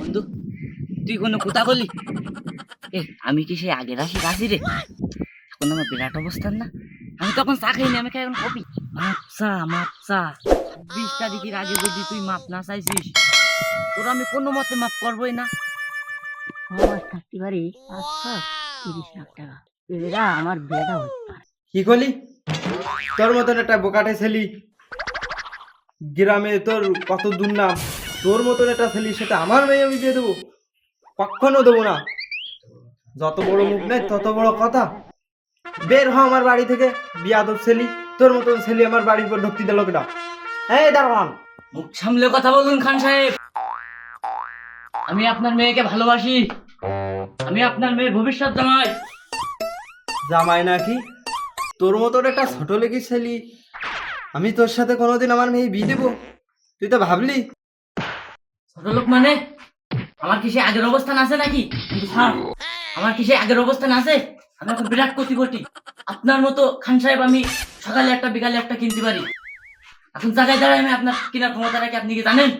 বন্ধু তুই কোনো কোথা বলি এ আমি কি সেই আগের আসি রাশি রে? এখন আমার বিরাট অবস্থান না। আমি তখন চা খাইনি আমি খাই এখন কপি মাপসা মাপসা। ছাব্বিশ তারিখের আগে যদি তুই মাপ না চাইছিস তোর আমি কোনো মতে মাপ করবোই না। আমার থাকতে পারি আচ্ছা তিরিশ লাখ টাকা। এরা আমার হতে পারে কি করলি? তোর মতন একটা বোকাটে ছেলি। গ্রামে তোর কত দুর্নাম। তোর মতন একটা ছেলি সেটা আমার মেয়ে আমি দিয়ে দেবো? কখনো দেবো না। যত বড় মুখ নেই তত বড় কথা। বের হ আমার বাড়ি থেকে বিয়াদব ছেলি। তোর মতন ছেলি আমার বাড়ির উপর ঢুকতে দিল কেটা এই দারোয়ান। মুখ সামলে কথা বলুন খান সাহেব। আমি আপনার মেয়েকে ভালোবাসি। আমি আপনার মেয়ের ভবিষ্যৎ জামাই। জামাই নাকি? তোর মতন একটা ছোট লেগে ছেলি। আমি তোর সাথে কোনোদিন আমার মেয়ে বিয়ে দেবো? তুই তো ভাবলি? ছোট লোক মানে? আমার কি সে আগের অবস্থান আছে নাকি? আমার কি সে আগের অবস্থান আছে? আমি এখন বিরাট কোটি কোটি আপনার মতো খান সাহেব আমি সকালে একটা, বিকালে একটা কিনতে পারি। এখন জায়গায় দাঁড়ায় আমি আপনার কেনার ক্ষমতা রাখি, আপনি কি জানেন?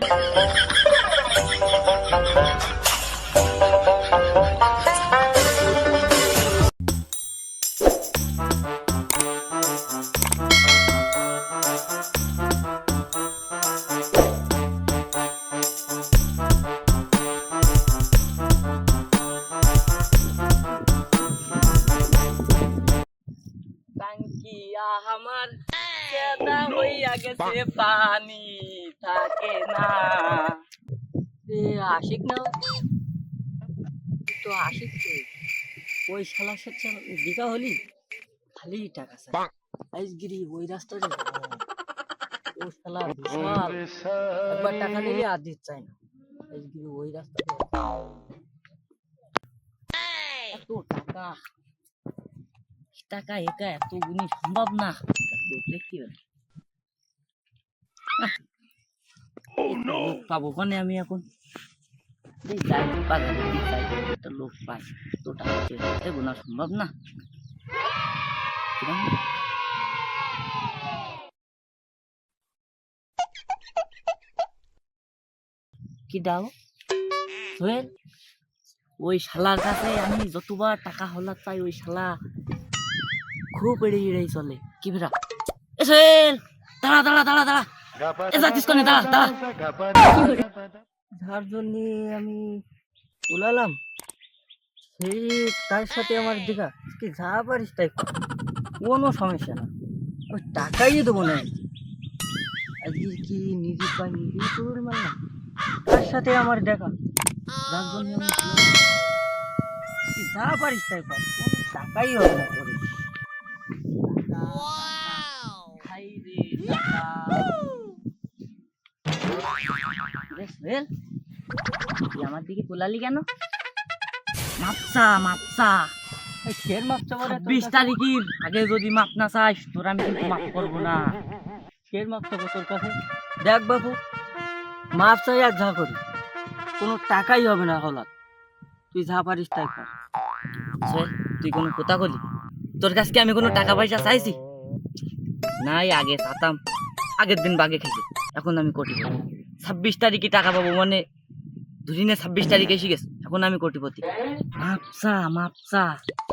গেছে পানি থাকে না। আশিক না? তো আশিক ওই দিঘা হলি খালি টাকা আইসগিরি ওই রাস্তাটা ও শালা বিশাল। একবার টাকা নিলে আর দিতে চায় না। আইসগিরি ওই রাস্তাটা এত টাকা। টাকা একা এত গুণী সম্ভব না। দেখলে কি হবে আহ, একটা লোক পাবো। মানে আমি এখন লোক পাই। তো টাকা সম্ভব না? কি দাও? সোহেল, ওই শালার কাছে আমি যতবার টাকা হলার চাই ওই শালা খুব এড়ে এড়েই চলে। কি বেরা এ সোহেল, দাঁড়া দাঁড়া দাঁড়া দাঁড়া। কোনে যার জন্য আমি উলালাম সেই তার সাথে আমার দেখা কি যা পারিস তাই কর। কোনো সমস্যা না। ওই টাকাই দেবো না। আজকে কি নিজে পাই নিজেই তোর মারলাম? তার সাথে আমার দেখা। যার জন্য আমি যা পারিস তাই কর টাকাই হবে না তোর। খাই রে সোহেল তুই আমার দিকে পোলালি কেন? মাপসা মাপসা। ফের মাপটা বলে বিশ তারিখের আগে যদি মাপ না চাস তোর আমি কিন্তু মাপ করব না। ফের তোর কাছে? দেখ বাবু মাপ চাই আর যা করি কোনো টাকাই হবে না হলাত তুই যা পারিস তাই কর। তুই কোনো কথা বলি? তোর কাছে কি আমি কোনো টাকা পয়সা চাইছি? নাই আগে চাতাম আগের দিন বাগে খেয়েছি এখন আমি কোটিপতি। ছাব্বিশ তারিখে টাকা পাবো মানে ধরি না ছাব্বিশ তারিখে এসে গেছে। এখন আমি কোটিপতি। মাপসা মাপসা।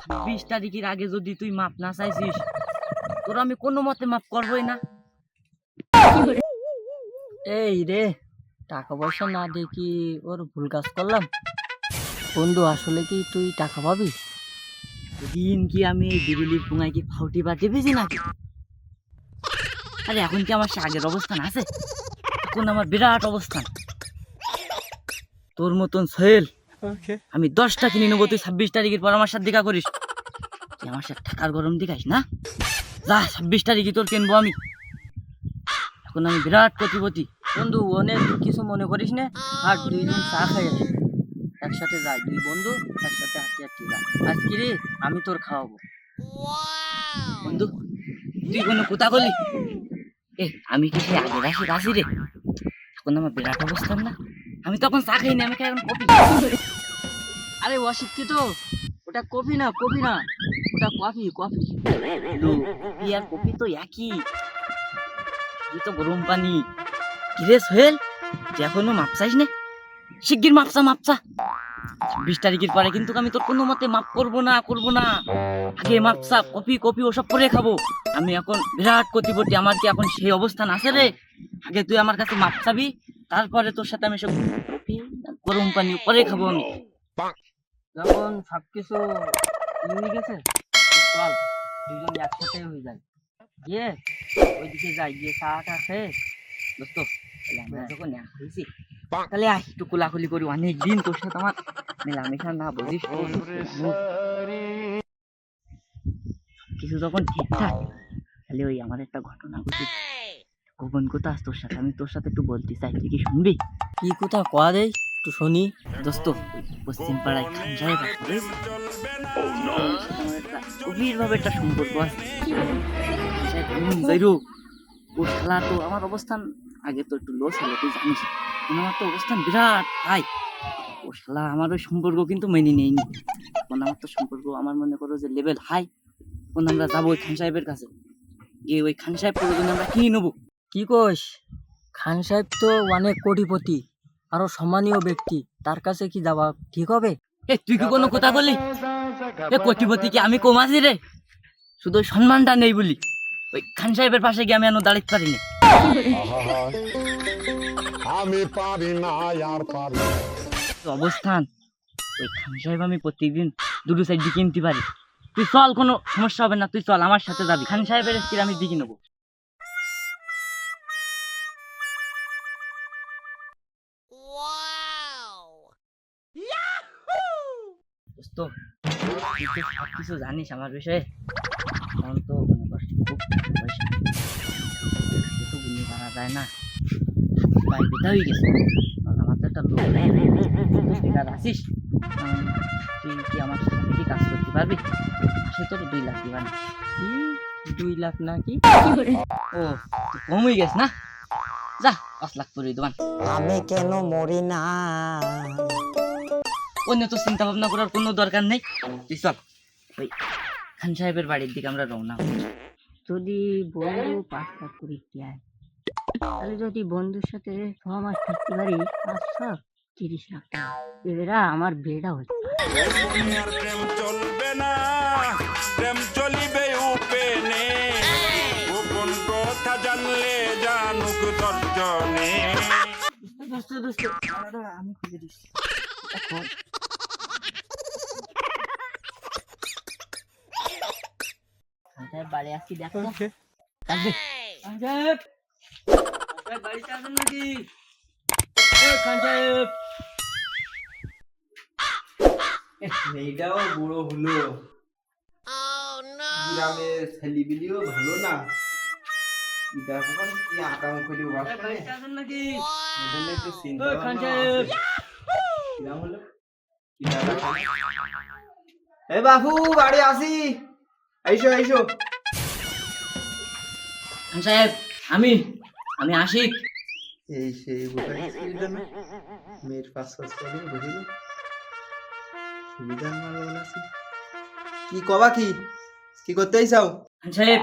ছাব্বিশ তারিখের আগে যদি তুই মাপ না চাইছিস, তোর আমি কোনো মতে মাপ করবোই না। এই রে, টাকা পয়সা না দেখি ওর ভুল কাজ করলাম। বন্ধু, আসলে কি তুই টাকা পাবি? দিন কি আমি এই বিরুলির পুঙায় কি ফাউটি বাজে বেজি নাকি? আরে এখন কি আমার সে আগের অবস্থান আছে? এখন আমার বিরাট অবস্থান। তোর মতন সোহেল আমি দশটা কিনে নেব তুই ছাব্বিশ তারিখের পর আমার সাথে দেখা করিস। তুই আমার সাথে টাকার গরম দেখাইস না? যা ছাব্বিশ তারিখে তোর কিনবো আমি। এখন আমি বিরাট প্রতিপতি। বন্ধু অনেক কিছু মনে করিস না আর দুইজন চা খাই আসি একসাথে যাই দুই বন্ধু একসাথে হাঁটি হাঁটি যাই আজকে রে আমি তোর খাওয়াবো। বন্ধু তুই কোনো কোথা বলি এ, আমি কি সেই আগের আসি রাশি রে? এখন আমার বিরাট অবস্থান না। আমি তখন চা খাইনি আমি এখন কপি আরে অশিক্ষিত, ওটা কফি না কফি না। ওটা কফি কফি। কপি আর কপি তো একই। এই তো গরম পানি। কিরে সোহেল, তুই এখনও মাপ চাইস না? শিগগির মাপসা মাপসা বিশ তারিখের পরে কিন্তু আমি তোর কোনো মতে মাপ করব না করব না। আগে মাপসা কপি কপি ওসব করে খাব। আমি এখন বিরাট কোটিপতি আমার কি এখন সেই অবস্থান আছে রে? আগে তুই আমার কাছে মাপ চাবি তারপরে তোর সাথে আমি সব কপি গরম পানি পরে খাব আমি। যখন সবকিছু মিলে গেছে চল দুজন একসাথে হয়ে যায় গিয়ে ওইদিকে যাই গিয়ে চাটা খেয়ে দোস্ত যখন এক হয়েছি তাহলে আয় একটু কোলাকুলি করি অনেক দিন তোর সাথে আমার মেলামেশা না বুঝিস কিছু যখন ঠিকঠাক তাহলে ওই আমার একটা ঘটনা ঘটে গোপন কথা আছে তোর সাথে আমি তোর সাথে একটু বলতে চাই তুই কি শুনবি? কি কথা? কয়া দেই একটু শুনি। দোস্ত পশ্চিম পাড়ায় খান সাহেব গভীরভাবে একটা সম্পর্ক আছে। ও শালা তো আমার অবস্থান আগে তো একটু লো ছিল তুই জানিস। আমার তো অবস্থান বিরাট হাই ও শালা আমার ওই সম্পর্ক কিন্তু মেনে নেয়নি। এখন আমার তো সম্পর্ক আমার মনে করো যে লেভেল হাই এখন আমরা যাব ওই খান সাহেবের কাছে। গিয়ে ওই খান সাহেব প্রয়োজনে আমরা কিনে নেব। কি কোষ খান সাহেব তো অনেক কোটিপতি আরও সম্মানীয় ব্যক্তি তার কাছে কি যাওয়া ঠিক হবে? এ তুই কি কোনো কথা বলি এ কোটিপতি কি আমি কমাছি রে। শুধু সম্মানটা নেই বলি। ওই খান সাহেবের পাশে গিয়ে আমি এখনও দাঁড়াতে পারিনি। আমি পারি না, আর পারি অবস্থান? ওই খান সাহেব আমি প্রত্যেকদিন দুটো সাইড দিয়ে কিনতে পারি। তুই চল, কোনো সমস্যা হবে না, তুই চল, আমার সাথে যাবি। খান সাহেবের স্ত্রী আমি দিকে নেব। তো কিছু জানিস আমার বিষয়ে। এখন তো খুব যায় না পায়ে ব্যথা হয়ে গেছে আমার তো একটা উম, তুই কি আমার সাথে কি কাজ করতে পারবি মাসে তোর দুই লাখ দিবা না কি দুই লাখ নাকি ও কম হয়ে গেছ না যা পাঁচ লাখ করে দেবান আমি কেন মরি না অন্য তো চিন্তা ভাবনা করার কোনো দরকার নেই তুই চল ওই খান সাহেবের বাড়ির দিকে আমরা রওনা যদি বন্ধু পাঁচ লাখ করে দেয় তাহলে যদি বন্ধুর সাথে ছ মাস থাকতে পারি পাঁচ সাত তিরিশ লাখ টাকা। এরা আমার বেড়া হচ্ছে আর প্রেম চলবে না প্রেম চলিবে উপেনে গোপন কথা জানলে জানুক আমি খুঁজে দিচ্ছি বাড়ি আসছি দেখো আসবে খান সাহেব খান সাহেব বাড়িতে আছেন নাকি খান সাহেব মেয়েটাও বড় হলো গ্রামের ছেলিবিলিও ভালো না দেখো কি আকাম করে খান সাহেব বাড়িতে আছেন নাকি একটু চিন্তা খান সাহেব কিরাম হলো? এ বাবু বাড়ি আসি আইসো আইসো খান সাহেব আমি আমি আশিক। এই সেই না? মেয়ের পাঁচ পাঁচ করে বুঝিল সুবিধা মারো আছি। কি কবা কি? কি করতে চাও? সাহেব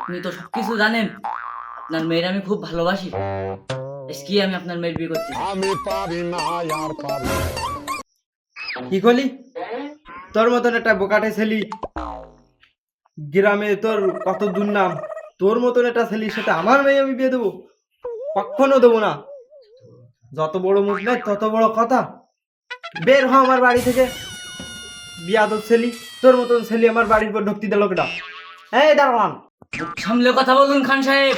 আপনি তো সবকিছু জানেন। আপনার মেয়ের আমি খুব ভালোবাসি। কি আমি আপনার মেয়ের বিয়ে করতে আমি পারি না আর পারি কি করলি? তোর মতন একটা বোকাটে ছেলি। গ্রামে তোর কত দুর্নাম? তোর মতন একটা ছেলির সাথে আমার মেয়ে আমি বিয়ে দেবো? কখনো দেবো না। যত বড় মুখ নেই তত বড় কথা। বের হ আমার বাড়ি থেকে। বিয়াদব ছেলি তোর মতন ছেলি আমার বাড়ির পর ঢুকতে দিল কেটা এই মুখ সামলে কথা বলুন খান সাহেব।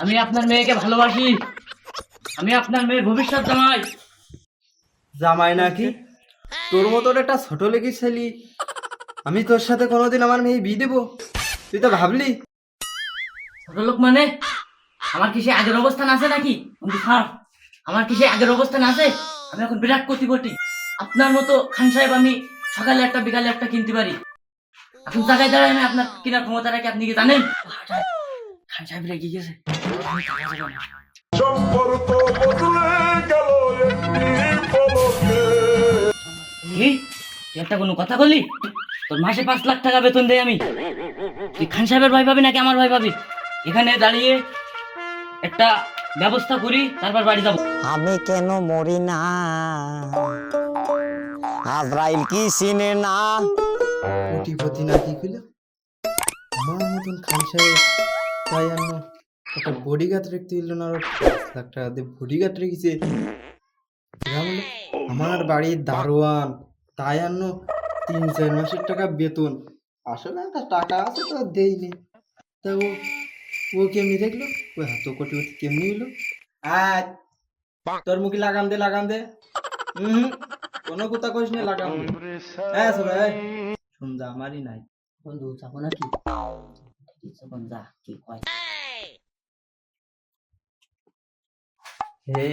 আমি আপনার মেয়েকে ভালোবাসি। আমি আপনার মেয়ের ভবিষ্যৎ জামাই। জামাই নাকি? তোর মতন একটা ছোট লেগে ছেলি। আমি তোর সাথে কোনোদিন আমার মেয়ে বিয়ে দেবো? তুই তো ভাবলি? ছোট লোক মানে? আমার কি সে আগের অবস্থান আছে নাকি? স্যার আমার কি সে আগের অবস্থান আছে? আমি এখন বিরাট কোটিপতি। আপনার মতো খান সাহেব আমি সকালে একটা বিকালে একটা কিনতে পারি। এখন জায়গায় দাঁড়ায় আমি আপনার কেনার ক্ষমতা রাখি আপনি কি জানেন? খান সাহেব রেগে গেছে। একটি কোনো কথা বললি? তোর মাসে পাঁচ লাখ টাকা বেতন দেয় আমি। তুই খান সাহেবের ভাই পাবি নাকি আমার ভাই পাবি? এখানে দাঁড়িয়ে একটা ব্যবস্থা করি তারপর বাড়ি যাব। আমি কেন মরি না? আজরাইল কি চিনে না? কোটিপতি না কি কইল? আমার মতন খান সাহেব তাই আন্ন একটা বডিগার্ড রাখতে দিল না লাখ বডিগার্ড রেখেছে। আমার বাড়ির দারোয়ান তাই আন্ন তিন চার মাসের টাকা বেতন। আসলে একটা টাকা আছে তো দেইনি তা ও ও কেমনি দেখল? ও এত কোটিপতি কেমনি হলো? আয় তোর মুখে লাগাম দে লাগাম দে। হুম কোনো কথা কইস না লাগাম দে। হ্যাঁ সবাই শুন যা আমারই নাই। বন্ধু যাব নাকি? যা কি কয়। হে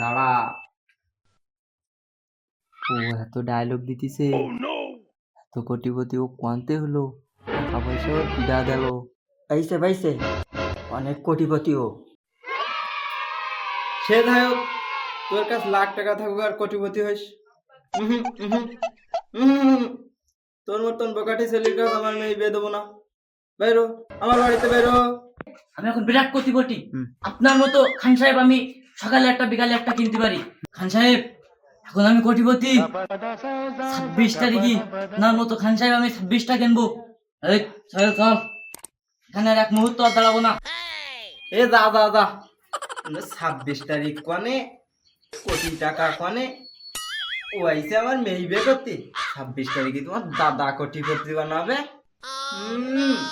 দাঁড়া। ও এত ডায়লগ দিতেছে। এত কোটিপতি ও কোয়ান্তে হলো। টাকা পয়সা পিডা দিল পাইছে পাইছে অনেক কোটিপতি ও। সে ধায়ক তোর কাছে লাখ টাকা থাকুক আর কোটিপতি হইস। তোর মতন বকাটি ছেলের কাছে আমার মেয়ে বিয়ে দেবো না। বাইরো আমার বাড়িতে বাইরো। আমি এখন বিরাট কোটিপতি। হুম। আপনার মতো খান সাহেব আমি সকালে একটা বিকালে একটা কিনতে পারি। খান সাহেব এখন আমি কোটিপতি, ছাব্বিশ তারিখই আপনার মতো খান সাহেব আমি ছাব্বিশটা কিনবো। এখানে এক মুহূর্ত আর দাঁড়াবো না। এ, যা দা যা। ছাব্বিশ তারিখ কনে, কোটি টাকা কনে, ও আইসে আমার মেয়ে বিয়ে করতে। ছাব্বিশ তারিখে তোমার দাদা কোটিপতি বানাবে। হুম।